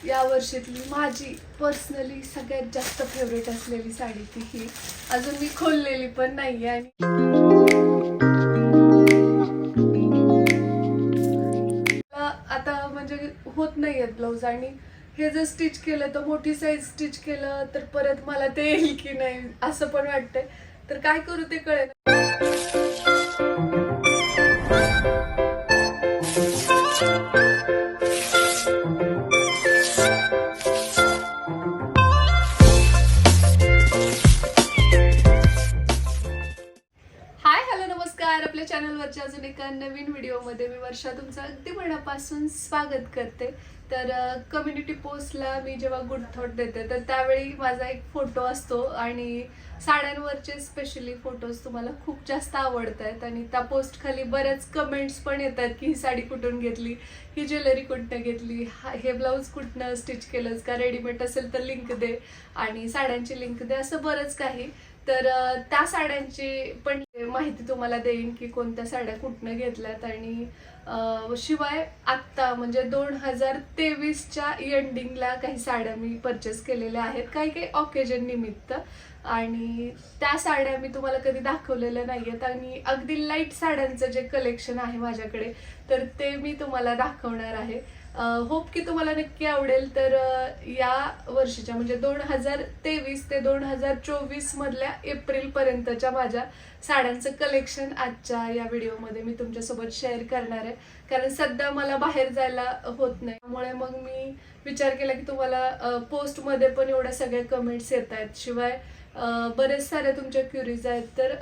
या वर्षीतली माझी पर्सनली सगळ्यात जास्त फेवरेट असलेली साडी ती ही. अजून मी खोललेली पण नाहीये आणि आता म्हणजे होत नाहीयेत ब्लाऊज आणि हे जर स्टिच केलं तर मोठी साईज स्टिच केलं तर परत मला ते येईल की नाही असं पण वाटतंय. तर काय करू ते कळेल आपल्या चॅनलवरच्या अजून एका नवीन व्हिडिओमध्ये मी वर्षा तुमचं अगदी मनापासून स्वागत करते. तर कम्युनिटी पोस्टला मी जेव्हा गुड थॉट देते तर त्यावेळी माझा एक फोटो असतो आणि साड्यांवरचे स्पेशली फोटोज तुम्हाला खूप जास्त आवडत आहेत आणि त्या पोस्टखाली बऱ्याच कमेंट्स पण येतात की ही साडी कुठून घेतली ही ज्वेलरी कुठनं घेतली हा- हे ब्लाऊज कुठनं स्टिच केलंस का रेडीमेड असेल तर लिंक दे आणि साड्यांची लिंक दे असं बरंच काही. तर त्या साड्यांची पण माहिती तुम्हाला देईन की कोणत्या साड्या कुठनं घेतल्यात आणि शिवाय आत्ता म्हणजे दोन हजार तेवीसच्या एंडिंगला काही साड्या मी परचेस केलेल्या आहेत काही काही ऑकेजन निमित्त. आणि त्या साड्या मी तुम्हाला कधी दाखवलेल्या नाही आहेत आणि अगदी लाइट साड्यांचं जे कलेक्शन आहे माझ्याकडे तर ते मी तुम्हाला दाखवणार आहे. होप की तुम्हाला नक्की आवडेल. तर या वर्षीच्या म्हणजे दोन हजार तेवीस ते दोन हजार चोवीस मधल्या एप्रिल पर्यंतच्या माझ्या साड्यांचं कलेक्शन आजच्या या व्हिडिओमध्ये मी तुमच्यासोबत शेअर करणार आहे. कारण सध्या मला बाहेर जायला होत नाही. त्यामुळे मग मी विचार केला की तुम्हाला पोस्टमध्ये पण एवढ्या सगळ्या कमेंट्स येत आहेत. शिवाय बरेच साऱ्या तुमच्या क्युरीज आहेत. तर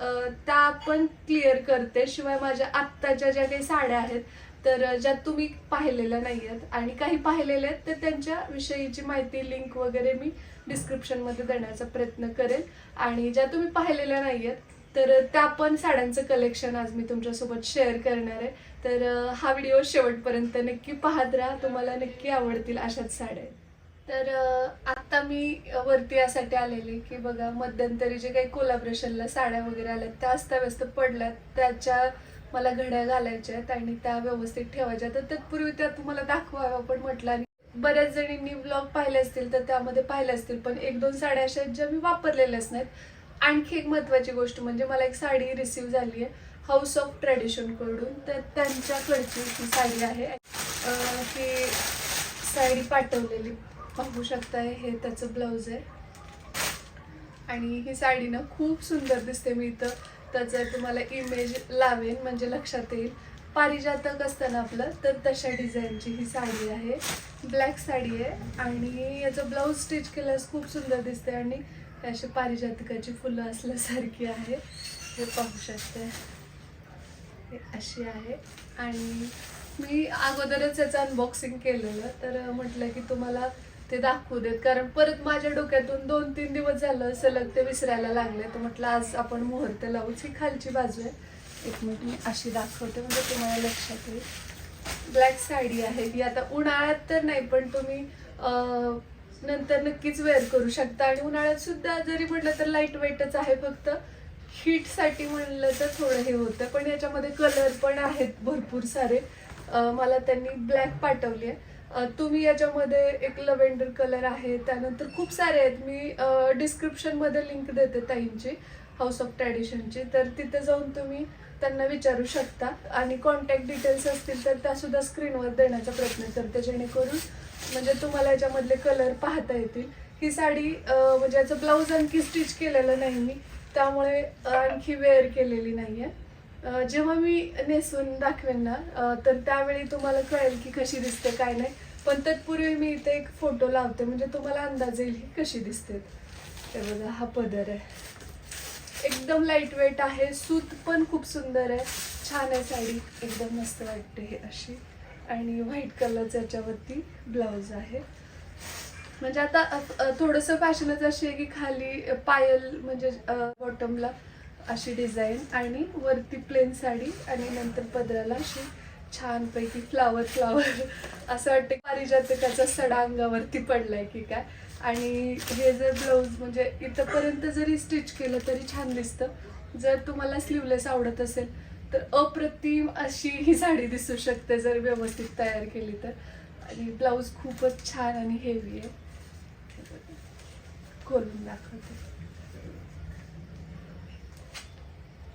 त्या पण क्लिअर करते. शिवाय माझ्या आत्ताच्या ज्या काही साड्या आहेत तर ज्या तुम्ही पाहिलेल्या नाही आहेत आणि काही पाहिलेल्या आहेत तर त्यांच्या विषयीची माहिती लिंक वगैरे मी डिस्क्रिप्शनमध्ये देण्याचा प्रयत्न करेल आणि ज्या तुम्ही पाहिलेल्या नाही आहेत तर त्या पण साड्यांचं कलेक्शन आज मी तुमच्यासोबत शेअर करणार आहे. तर हा व्हिडिओ शेवटपर्यंत नक्की पाहत राहा. तुम्हाला नक्की आवडतील अशाच साड्या तर आत्ता मी वरती यासाठी आलेली की बघा मध्यंतरी जे काही कोलाब्रेशनला साड्या वगैरे आल्यात त्या अस्ताव्यस्त पडल्यात. त्याच्या मला घड्या घालायच्या आहेत आणि त्या व्यवस्थित ठेवायच्या तर तत्पूर्वी त्या तुम्हाला दाखवाव्या पण म्हटलं आणि बऱ्याच जणींनी ब्लॉग पाहिले असतील तर त्यामध्ये पाहिले असतील पण एक दोन साड्या अशा आहेत ज्या मी वापरलेल्याच नाहीत. आणखी एक महत्त्वाची गोष्ट म्हणजे मला एक साडी रिसीव झाली आहे हाऊस ऑफ ट्रॅडिशनकडून तर त्यांच्याकडची ही साडी आहे. ही साडी पाठवलेली पाहू शकताय हे त्याचं ब्लाऊज आहे. आणि ही साडी ना खूप सुंदर दिसते मी इथं. त्याचं तुम्हाला इमेज लावेन म्हणजे लक्षात येईल. पारिजातक असतं ना आपलं तर तशा डिझाईनची ही साडी आहे. ब्लॅक साडी आहे आणि याचं ब्लाऊज स्टिच केल्यास खूप सुंदर दिसते आणि अशी पारिजातकाची फुलं असल्यासारखी आहे. हे पाहू शकते. अशी आहे. आणि मी अगोदरच याचं अनबॉक्सिंग केलेलं तर म्हटलं की तुम्हाला ते दाखवू देत. कारण परत माझ्या डोक्यातून दोन तीन दिवस झालं सलग ते विसरायला लागले तर म्हटलं आज आपण मुहूर्त लावूच. ही खालची बाजू आहे. एक मिनिट मी अशी दाखवते म्हणजे तुम्हाला लक्षात येईल. ब्लॅक साडी आहे. ही आता उन्हाळ्यात तर नाही पण तुम्ही नंतर नक्कीच वेअर करू शकता. आणि उन्हाळ्यात सुद्धा जरी म्हटलं तर लाइट वेटच आहे फक्त. हीटसाठी म्हणलं तर थोडं हे होतं. पण याच्यामध्ये कलर पण आहेत भरपूर सारे. मला त्यांनी ब्लॅक पाठवली आहे. तुम्ही याच्यामध्ये एक लव्हेंडर कलर आहे त्यानंतर खूप सारे आहेत. मी डिस्क्रिप्शनमध्ये लिंक देते ताईंची हाऊस ऑफ ट्रॅडिशनची तर तिथे जाऊन तुम्ही त्यांना विचारू शकता. आणि कॉन्टॅक्ट डिटेल्स असतील तर त्यासुद्धा स्क्रीनवर देण्याचा प्रयत्न करते जेणेकरून म्हणजे तुम्हाला याच्यामधले कलर पाहता येतील. ही साडी म्हणजे याचं ब्लाऊज आणखी स्टिच केलेलं नाही मी. त्यामुळे आणखी वेअर केलेली नाही आहे जेव्हा मी नेसून दाखवेन ना तर त्यावेळी तुम्हाला कळेल की कशी दिसते काय नाही. पण तत्पूर्वी मी इथे एक फोटो लावते म्हणजे तुम्हाला अंदाज येईल की कशी दिसते. ते बघा हा पदर आहे. एकदम लाइट वेट आहे सूत पण खूप सुंदर आहे. छान आहे साडी एकदम मस्त वाटते हे अशी. आणि व्हाईट कलरचं याच्यावरती ब्लाऊज आहे. म्हणजे आता थोडंसं फॅशनच अशी आहे की खाली पायल म्हणजे बॉटमला अशी डिझाईन आणि वरती प्लेन साडी आणि नंतर पदराला अशी छानपैकी फ्लावर फ्लावर असं वाटते पारिजातकाचा सडा अंगावरती पडलाय की काय. आणि हे जर ब्लाऊज म्हणजे इथंपर्यंत जरी स्टिच केलं तरी छान दिसतं. जर तुम्हाला स्लीवलेस आवडत असेल तर अप्रतिम अशी ही साडी दिसू शकते जर व्यवस्थित तयार केली तर. आणि ब्लाऊज खूपच छान आणि हेवी आहे. खोलून दाखवते.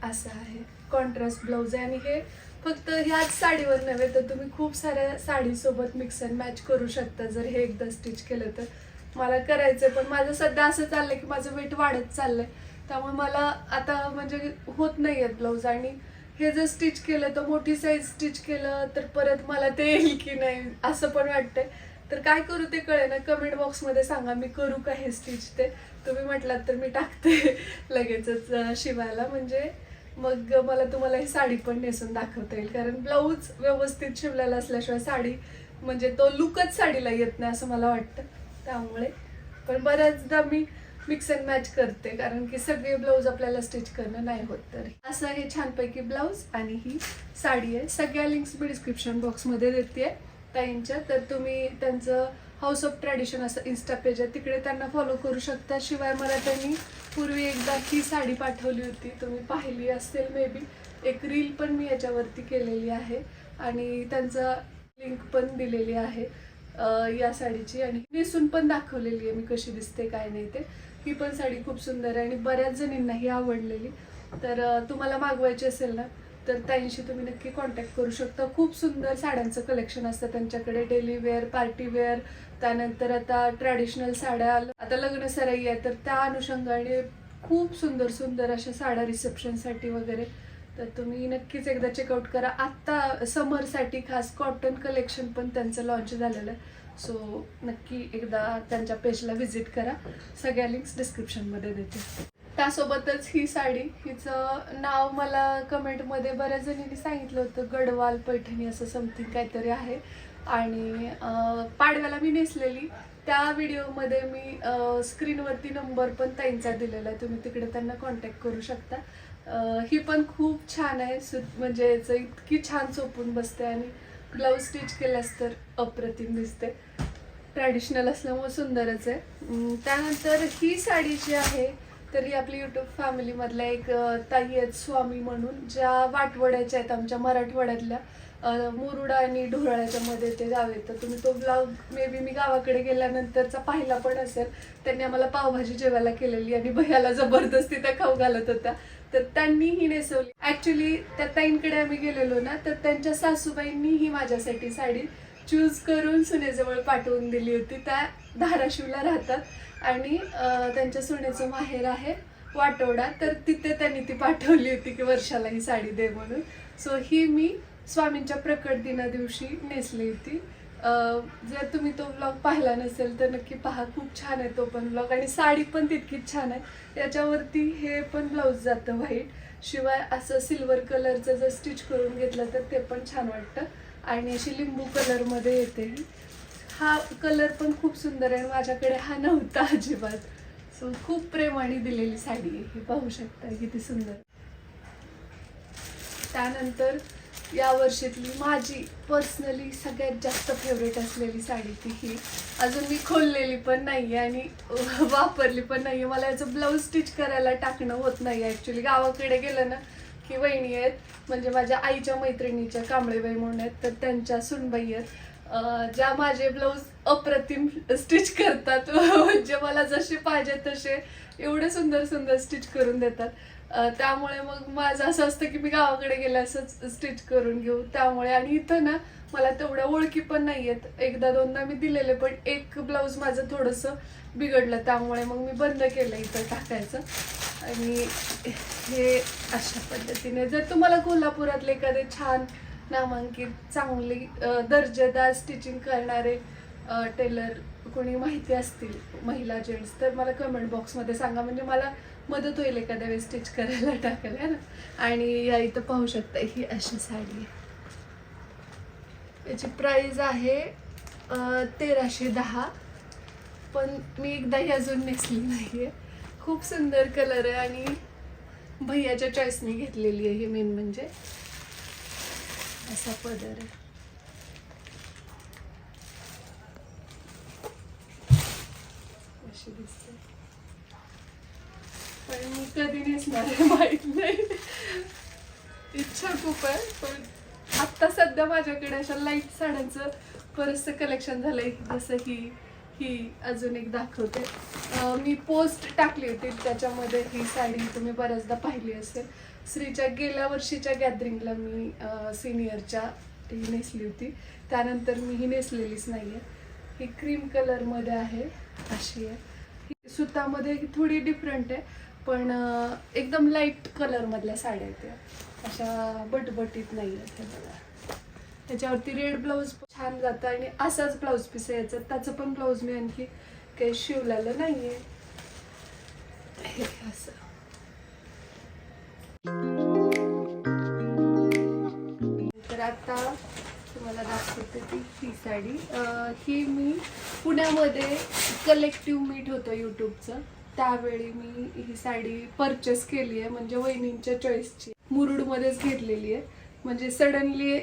असं आहे. कॉन्ट्रास्ट ब्लाऊज आहे. आणि हे फक्त ह्याच साडीवर नव्हे तर तुम्ही खूप साऱ्या साडीसोबत मिक्स अँड मॅच करू शकता जर हे एकदा स्टिच केलं तर. मला करायचं पण माझं सध्या असं चाललंय की माझं वेट वाढत चाललंय. त्यामुळे मला आता म्हणजे होत नाही आहेत ब्लाऊज आणि हे जर स्टिच केलं तर मोठी साईज स्टिच केलं तर परत मला ते येईल की नाही असं पण वाटतंय. तर काय करू ते कळे ना कमेंट बॉक्समध्ये सांगा मी करू का हे स्टिच ते? तुम्ही म्हटलात तर मी टाकते लगेचच शिवायला. म्हणजे मग मला तुम्हाला ही साडी पण नेसून दाखवता येईल. कारण ब्लाऊज व्यवस्थित शिवलेला असल्याशिवाय साडी म्हणजे तो लुकच साडीला येत नाही असं मला वाटतं. त्यामुळे. पण बऱ्याचदा मी मिक्स अँड मॅच करते कारण की सगळे ब्लाऊज आपल्याला स्टिच करणं नाही होत तर. असं हे छानपैकी ब्लाऊज आणि ही साडी आहे. सगळ्या लिंक्स मी डिस्क्रिप्शन बॉक्समध्ये देते. ताईंच्या. तर तुम्ही त्यांचं हाऊस ऑफ ट्रॅडिशन असं इन्स्टा पेज आहे तिकडे त्यांना फॉलो करू शकता. शिवाय मला त्यांनी पूर्वी एकदा ही साडी पाठवली होती तुम्ही पाहिली असेल मे बी एक रील पण मी याच्यावरती केलेली आहे आणि त्यांचा लिंक पण दिलेली आहे या साडीची. आणि नेसून पण दाखवलेली आहे मी कशी दिसते काय नाही ते. ही पण साडी खूप सुंदर आहे आणि बऱ्याच जणींना ही आवडलेली. तर तुम्हाला मागवायची असेल ना तर त्यांशी तुम्ही नक्की कॉन्टॅक्ट करू शकता. खूप सुंदर साड्यांचं कलेक्शन असतं त्यांच्याकडे. डेली वेअर पार्टी वेअर त्यानंतर आता ट्रॅडिशनल साड्या आता लग्न सराई आहे तर त्या अनुषंगाने खूप सुंदर सुंदर अशा साड्या रिसेप्शनसाठी वगैरे. तर तुम्ही नक्कीच एकदा चेकआउट करा. आत्ता समरसाठी खास कॉटन कलेक्शन पण त्यांचं लॉन्च झालेलं आहे. सो नक्की एकदा त्यांच्या पेजला व्हिजिट करा. सगळ्या लिंक्स डिस्क्रिप्शनमध्ये देते. त्यासोबतच ही साडी हिचं नाव मला कमेंटमध्ये बऱ्याच जणींनी सांगितलं होतं. गडवाल पैठणी असं समथिंग काहीतरी आहे. आणि पाडव्याला मी नेसलेली. त्या व्हिडिओमध्ये मी स्क्रीनवरती नंबर पण त्यांचा दिलेला आहे. तुम्ही तिकडे त्यांना कॉन्टॅक्ट करू शकता. ही पण खूप छान आहे. सु म्हणजे याचं इतकी छान सोपून बसते आणि ब्लाऊज स्टिच केल्यास तर अप्रतिम दिसते. ट्रॅडिशनल असल्यामुळे सुंदरच आहे. त्यानंतर ही साडी जी आहे तर ही आपली यूट्यूब फॅमिलीमधल्या एक ताई आहेत स्वामी म्हणून. ज्या वाटवड्याच्या आहेत आमच्या मराठवाड्यातल्या. मुरुडा आणि ढोराळ्याच्या मध्ये ते गाव तर तुम्ही तो ब्लॉग मे बी मी गावाकडे गेल्यानंतरचा पाहिला पण असेल. त्यांनी आम्हाला पावभाजी जेवायला केलेली आणि भैयाला जबरदस्ती त्या खाऊ घालत होत्या. तर त्यांनी ही नेसवली. ऍक्च्युली त्या ताईंकडे आम्ही गेलेलो ना तर त्यांच्या सासूबाईंनी ही माझ्यासाठी साडी चूज करून सुनेजवळ पाठवून दिली होती. त्या धाराशिवला राहतात आणि त्यांच्या सुनेचं माहेर आहे वाटोडा. तर तिथे त्यांनी ती पाठवली होती की वर्षाला ही साडी दे म्हणून. सो ही मी स्वामींच्या प्रकट दिना दिवशी नेसली होती. जर तुम्ही तो ब्लॉग पाहिला नसेल तर नक्की पहा. खूप छान आहे तो पण ब्लॉग आणि साडी पण तितकीच छान आहे. याच्यावरती हे पण ब्लाऊज जातं व्हाईट शिवाय असं सिल्वर कलरचं जर स्टिच करून घेतलं तर ते पण छान वाटतं. आणि अशी लिंबू कलरमध्ये येते हा. कलर पण खूप सुंदर आहे. माझ्याकडे हा नव्हता अजिबात. सो खूप प्रेमाने दिलेली साडी आहे ही. पाहू शकता किती सुंदर. त्यानंतर या वर्षीतली माझी पर्सनली सगळ्यात जास्त फेवरेट असलेली साडी ती ही. अजून मी खोललेली पण नाही आहे आणि वापरली पण नाही आहे मला याचं ब्लाऊज स्टिच करायला टाकणं होत नाही ॲक्च्युली गावाकडे गेलं ना की वहिणी आहेत म्हणजे माझ्या आईच्या मैत्रिणीच्या कांबळेबाई म्हणून आहेत तर त्यांच्या सुनबाई आहेत. ज्या माझे ब्लाऊज अप्रतिम स्टिच करतात. म्हणजे मला जसे पाहिजे तसे एवढे सुंदर सुंदर स्टिच करून देतात. त्यामुळे मग माझं असं असतं की मी गावाकडे गेले असंच स्टिच करून घेऊ. त्यामुळे आणि इथं ना मला तेवढ्या ओळखी पण नाही आहेत एकदा दोनदा मी दिलेले पण एक ब्लाऊज माझं थोडंसं बिघडलं. त्यामुळे मग मी बंद केलं इथं टाकायचं. आणि हे अशा पद्धतीने. जर तुम्हाला कोल्हापुरातले एखादे छान नामांकित चांगली दर्जेदार स्टिचिंग करणारे टेलर कोणी माहिती असतील महिला जेंट्स तर मला कमेंट बॉक्समध्ये सांगा. म्हणजे मला मदत होईल एखाद्या वेळेस स्टिच करायला टाकायला ना? आणि या इथं पाहू शकता ही अशी साडी आहे. याची प्राईज आहे तेराशे दहा. पण मी एकदाही अजून नेसली नाही आहे खूप सुंदर कलर आहे आणि भैयाच्या चॉईसने घेतलेली आहे ही मेन म्हणजे. असा पदर आहे अशी दिसते पण कधी नेसणार आहे माहीत नाही इच्छा खूप आहे पण आत्ता सध्या माझ्याकडे अशा लाइट साड्यांचं बरंचसं कलेक्शन झालंय. जसं की ही अजून एक दाखवते. मी पोस्ट टाकली होती त्याच्यामध्ये ही साडी तुम्ही बऱ्याचदा पाहिली असेल. श्रीच्या गेल्या वर्षीच्या गॅदरिंगला मी सिनियरच्या ही नेसली होती. त्यानंतर मी ही नेसलेलीच नाही आहे ही क्रीम कलरमध्ये आहे अशी आहे. ही सुतामध्ये थोडी डिफरंट आहे. पण एकदम लाइट कलरमधल्या साड्या आहेत त्या. अशा बटबटीत नाही आहेत त्या बघा. त्याच्यावरती रेड ब्लाऊज छान जातं आणि असाच ब्लाऊज पीस आहे याचा त्याचं पण ब्लाऊज मी आणखी काही शिवलेलं नाहीये. हे असं. तर आता तुम्हाला दाखवते ती ही साडी. ही मी पुण्यामध्ये कलेक्टिव्ह मीट होतं यूट्यूबचं त्यावेळी मी ही साडी परचेस केली आहे. म्हणजे वहिनींच्या चॉईसची मुरुडमध्येच घेतलेली आहे. म्हणजे सडनली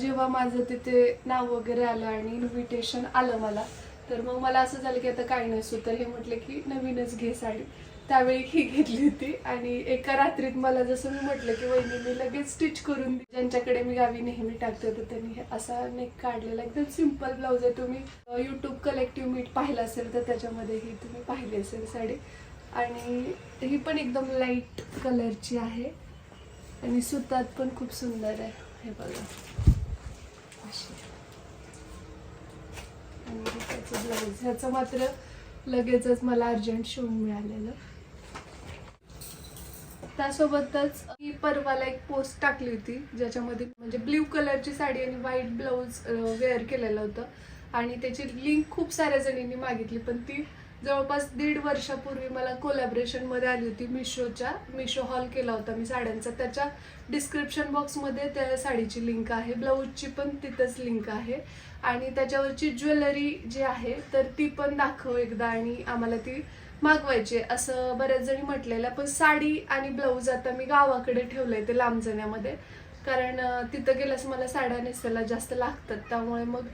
जेव्हा माझं तिथे नाव वगैरे आलं आणि इन्व्हिटेशन आलं मला तर मग मला असं झालं की आता काय नसू तर हे म्हटलं की नवीनच घे साडी. त्यावेळी ही घेतली होती. आणि एका रात्रीत मला जसं मी म्हटलं की वहिनी मी लगेच स्टिच करून दिली ज्यांच्याकडे मी गावी नेहमी टाकते तर त्यांनी हे असा नेक काढलेला एकदम सिंपल ब्लाऊज आहे. तुम्ही यूट्यूब कलेक्टिव्ह मीट पाहिलं असेल तर त्याच्यामध्ये ही तुम्ही पाहिली असेल साडी. आणि ही पण एकदम लाइट कलरची आहे. आणि सुतात पण खूप सुंदर आहे. हे बघा. अशी. आणि त्याचं ब्लाऊज ह्याचं मात्र लगेचच मला अर्जंट शिवून मिळालेलं. त्यासोबतच मी परवाला एक पोस्ट टाकली होती ज्याच्यामध्ये म्हणजे ब्ल्यू कलरची साडी आणि व्हाईट ब्लाऊज वेअर केलेलं होतं. आणि त्याची लिंक खूप साऱ्या जणींनी मागितली पण ती जवळपास दीड वर्षापूर्वी मला कोलॅबरेशनमध्ये आली होती मिशोच्या मिशो हॉल केला होता मी साड्यांचा. त्याच्या डिस्क्रिप्शन बॉक्समध्ये त्या साडीची लिंक आहे. ब्लाऊजची पण तिथंच लिंक आहे. आणि त्याच्यावरची ज्वेलरी जी आहे तर ती पण दाखव एकदा आणि आम्हाला ती मागवायचे. असं बऱ्याच जणी म्हटलेलं. पण साडी आणि ब्लाऊज आता मी गावाकडे ठेवलं आहे ते लांबजण्यामध्ये कारण तिथं गेल्यास मला साड्या नेसायला जास्त लागतात. त्यामुळे मग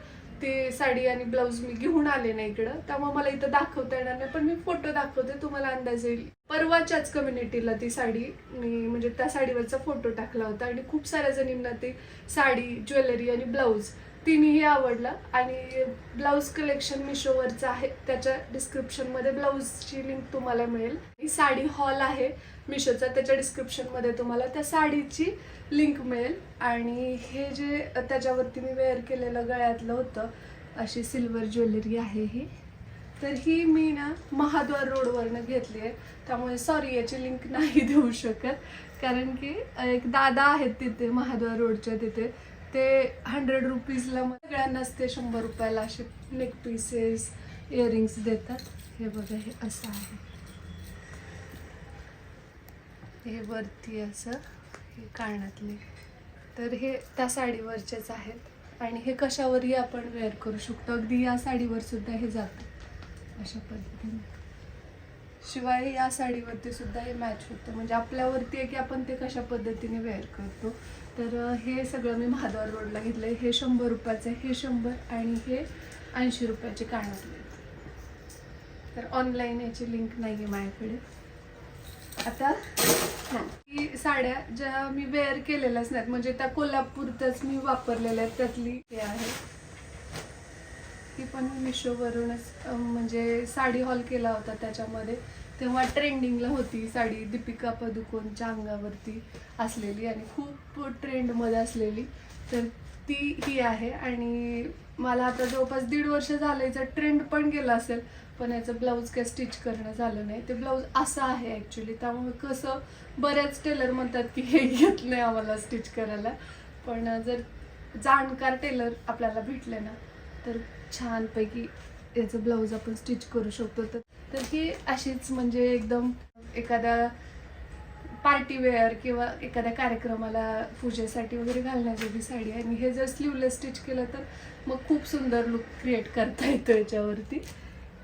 ती साडी आणि ब्लाऊज मी घेऊन आले नाही इकडं. त्यामुळे मला इथं दाखवता येणार नाही. पण मी फोटो दाखवते तुम्हाला अंदाज येईल. परवाच्याच कम्युनिटीला ती साडी मी म्हणजे त्या साडीवरचा फोटो टाकला होता. आणि खूप साऱ्या जणींना ती साडी ज्वेलरी आणि ब्लाऊज तिन्ही आवडलं. आणि ब्लाऊज कलेक्शन मिशोवरचं आहे. त्याच्या डिस्क्रिप्शनमध्ये ब्लाऊजची लिंक तुम्हाला मिळेल. ही साडी हॉल आहे मिशोचा. त्याच्या डिस्क्रिप्शनमध्ये तुम्हाला त्या साडीची लिंक मिळेल. आणि हे जे त्याच्यावरती मी वेअर केलेलं गळ्यातलं होतं अशी सिल्वर ज्वेलरी आहे ही. तर ही मी ना महाद्वार रोडवरनं घेतली आहे. त्यामुळे सॉरी याची लिंक नाही देऊ शकत. कारण की एक दादा आहेत तिथे महाद्वार रोडच्या तिथे. ते हंड्रेड रुपीजला मग सगळ्यांनाच ते शंभर रुपयाला असे नेक पीसेस इयरिंग्स देतात. हे बघा हे असं आहे. हे वरती असं हे कानातले. तर हे त्या साडीवरचेच आहेत. आणि हे कशावरही आपण वेअर करू शकतो. अगदी या साडीवर सुद्धा हे जातं. अशा पद्धतीने. शिवाय या साडीवरती सुद्धा हे मॅच होतं. म्हणजे आपल्यावरती आहे की आपण ते कशा पद्धतीने वेअर करतो. तर हे सगळं मी महाद्वार रोडला घेतलं आहे हे शंभर रुपयाचं हे शंभर आणि हे ऐंशी रुपयाचे कानातले तर ऑनलाईन याची लिंक नाही आहे माझ्याकडे. आता ही. साड्या ज्या मी वेअर केलेल्याच नाहीत. म्हणजे त्या कोल्हापूरतच मी वापरलेल्या आहेत. त्यातली हे आहे. ती पण मिशोवरूनच म्हणजे साडी हॉल केला होता त्याच्यामध्ये. तेव्हा ट्रेंडिंगला होती साडी दीपिका पदुकोणच्या अंगावरती असलेली आणि खूप ट्रेंडमध्ये असलेली. तर ती ही आहे आणि मला आता जवळपास दीड वर्ष झालं याचा ट्रेंड पण गेला असेल पण याचं ब्लाऊज काय स्टिच करणं झालं नाही. ते ब्लाऊज असं आहे ॲक्च्युली त्यामुळे कसं बऱ्याच टेलर म्हणतात की हे घेत नाही आम्हाला स्टिच करायला. पण जर जाणकार टेलर आपल्याला भेटले ना तर छानपैकी याचं ब्लाऊज आपण स्टिच करू शकतो. तर तर ही अशीच म्हणजे एकदम एखाद्या पार्टी वेअर किंवा एखाद्या कार्यक्रमाला पूजेसाठी वगैरे घालण्याजोगी साडी आहे. आणि हे जर स्लीवलेस स्टिच केलं तर मग खूप सुंदर लुक क्रिएट करता येतो याच्यावरती.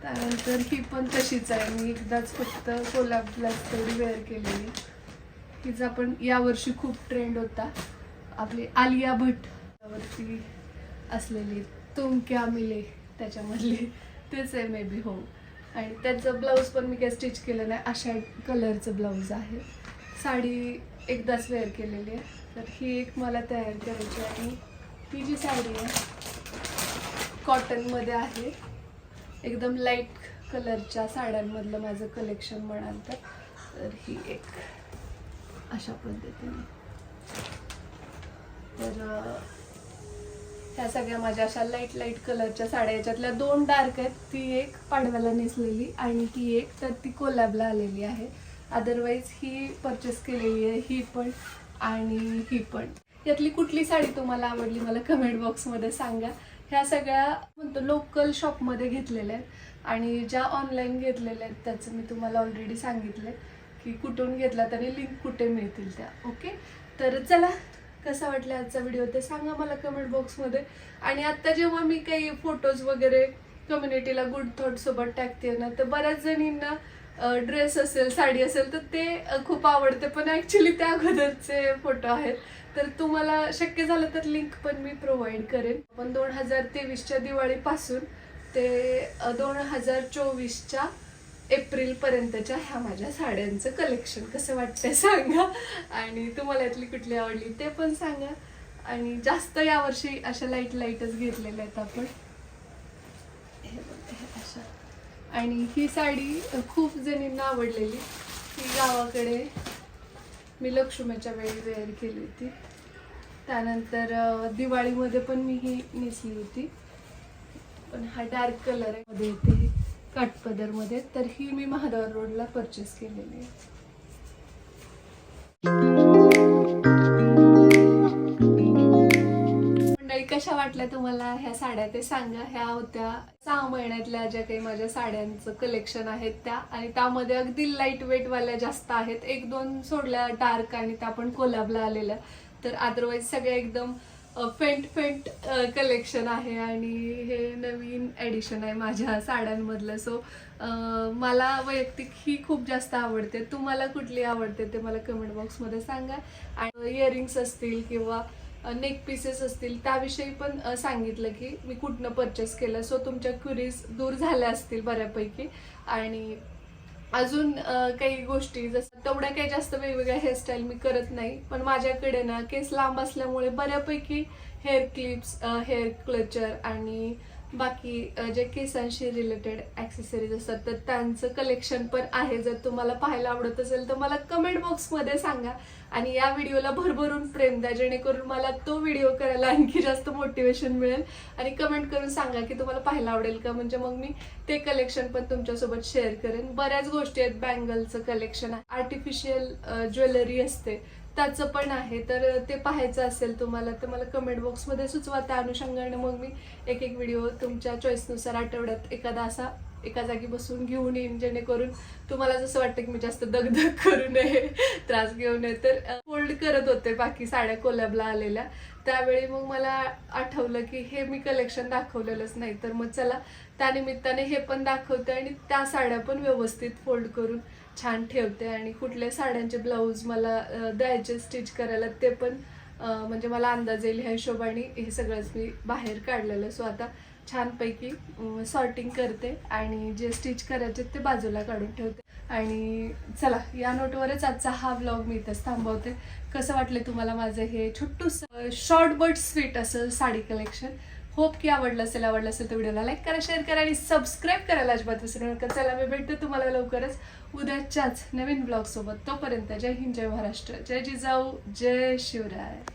त्यानंतर ही पण तशीच आहे. मी एकदाच फक्त कोल्हापूरलाच तेवढी वेअर केलेली. तिचा पण यावर्षी खूप ट्रेंड होता. आपली आलिया भट वरती असलेली तुम क्या मिले त्याच्यामधली. तेच आहे मे बी हो आणि त्याचं ब्लाऊज पण मी काही स्टिच केलं नाही. अशा कलरचं ब्लाऊज आहे. साडी एकदाच वेअर केलेली आहे. तर ही एक मला तयार करायची आहे. आणि ही जी साडी आहे कॉटनमध्ये आहे. एकदम लाइट कलरच्या साड्यांमधलं माझं कलेक्शन म्हणाल तर. तर ही एक अशा पद्धतीने. तर ह्या सगळ्या माझ्या अशा लाइट लाइट कलरच्या साड्या याच्यातल्या दोन डार्क आहेत. ती एक पाडव्याला नेसलेली आणि ती एक तर ती कोलॅबला आलेली आहे. अदरवाईज ही परचेस केलेली आहे ही पण आणि ही पण. यातली कुठली साडी तुम्हाला आवडली मला कमेंट बॉक्समध्ये सांगा. ह्या सगळ्या म्हणतो लोकल शॉपमध्ये घेतलेल्या आहेत. आणि ज्या ऑनलाईन घेतलेल्या आहेत त्याचं मी तुम्हाला ऑलरेडी सांगितलं की कुठून घेतला तरी लिंक कुठे मिळतील त्या. ओके तर चला कसा वाटला आजचा व्हिडिओ ते सांगा मला कमेंट बॉक्समध्ये आणि आत्ता जेव्हा मी काही फोटोज वगैरे कम्युनिटीला गुड थॉटसोबत टाकते ना तर बऱ्याच जणींना ड्रेस असेल साडी असेल तर ते खूप आवडते. पण ॲक्च्युली त्या अगोदरचे फोटो आहेत. तर तुम्हाला शक्य झालं तर लिंक पण मी प्रोव्हाइड करेन. पण दोन हजार तेवीसच्या दिवाळीपासून ते दोन हजार चोवीसच्या एप्रिल पर्यंतच्या ह्या माझ्या साड्यांचं कलेक्शन कसं वाटतंय सांगा? आणि तुम्हाला यातली कुठली आवडली ते पण सांगा. आणि जास्त यावर्षी अशा लाइट लाईटच घेतलेल्या आहेत आपण. हे अशा. आणि ही साडी खूप जणींना आवडलेली. ही गावाकडे मी लक्ष्मीच्या वेळी वेअर केली होती. त्यानंतर दिवाळीमध्ये पण मी ही नेसली होती. पण हा डार्क कलरमध्ये येते ही काठपदरमध्ये तर ही मी महाद्वार रोडला परचेस केलेली आहे. मंडळी कशा वाटल्या तुम्हाला ह्या साड्या? ते सांगा. ह्या होत्या सहा महिन्यातल्या ज्या काही माझ्या साड्यांचं कलेक्शन आहेत त्या. आणि त्यामध्ये अगदी लाइट वेट वाल्या जास्त आहेत. एक दोन सोडल्या डार्क आणि त्या पण कोलाबला आलेल्या. तर अदरवाईज सगळ्या एकदम फेंट फेंट कलेक्शन आहे आणि हे नवीन ॲडिशन आहे माझ्या साड्यांमधलं. सो मला वैयक्तिक ही खूप जास्त आवडते. तुम्हाला कुठली आवडते ते मला कमेंट बॉक्समध्ये सांगा. आणि इयरिंग्स असतील किंवा नेक पीसेस असतील त्याविषयी पण सांगितलं की मी कुठनं परचेस केलं. सो तुमच्या क्युरीज दूर झाल्या असतील बऱ्यापैकी. आणि अजून काही गोष्टी जसं तेवढ्या काही जास्त वेगवेगळ्या हेअरस्टाईल मी करत नाही. पण माझ्याकडे ना केस लांब असल्यामुळे बऱ्यापैकी हेअर क्लिप्स हेअर क्लचर आणि बाकी जे केसांशी रिलेटेड ॲक्सेसरीज असतात तर त्यांचं कलेक्शन पण आहे. जर तुम्हाला पाहायला आवडत असेल तर मला कमेंट बॉक्समध्ये सांगा. आणि या व्हिडिओला भरभरून प्रेम द्या जेणेकरून मला तो व्हिडिओ करायला आणखी जास्त मोटिवेशन मिळेल. आणि कमेंट करून सांगा की तुम्हाला पाहायला आवडेल का. म्हणजे मग मी ते कलेक्शन पण तुमच्यासोबत शेअर करेन. बऱ्याच गोष्टी आहेत बँगलचं कलेक्शन आर्टिफिशियल ज्वेलरी असते. त्याचं पण आहे. तर ते पाहायचं असेल तुम्हाला तर मला कमेंट बॉक्समध्ये सुचवा. त्या अनुषंगाने मग मी एक एक व्हिडिओ तुमच्या चॉईसनुसार आठवड्यात एखादा असा एका जागी बसून घेऊन येईन जेणेकरून तुम्हाला जसं वाटतं की मी जास्त दगदग करू नये त्रास घेऊ नये. तर फोल्ड करत होते बाकी साड्या कोलॅबला आलेल्या. त्यावेळी मग मला आठवलं की हे मी कलेक्शन दाखवलेलंच नाही. तर मग चला त्यानिमित्ताने हे पण दाखवते आणि त्या साड्या पण व्यवस्थित फोल्ड करून छान ठेवते आणि कुठल्या साड्यांचे ब्लाऊज मला द्यायचे स्टिच करायला ते पण म्हणजे मला अंदाज येईल ह्या हिशोबाने हे सगळंच मी बाहेर काढलेलं. सो आता छानपैकी सॉर्टिंग करते आणि जे स्टिच करायचे ते बाजूला काढून ठेवते. आणि चला या नोटवरच आजचा हा ब्लॉग मी इथंच थांबवते. कसं वाटलं तुम्हाला माझं हे छोटूस शॉर्ट बट स्वीट असं साडी कलेक्शन होप की आवडलं असेल आवडलं असेल तर व्हिडिओला लाईक करा शेअर करा आणि सबस्क्राईब करायला अजिबात विसरू नका. चला मी भेटतो तुम्हाला लवकरच उद्याच्याच नवीन ब्लॉग सोबत. तोपर्यंत जय हिंद जय महाराष्ट्र जय जिजाऊ जय शिवराय.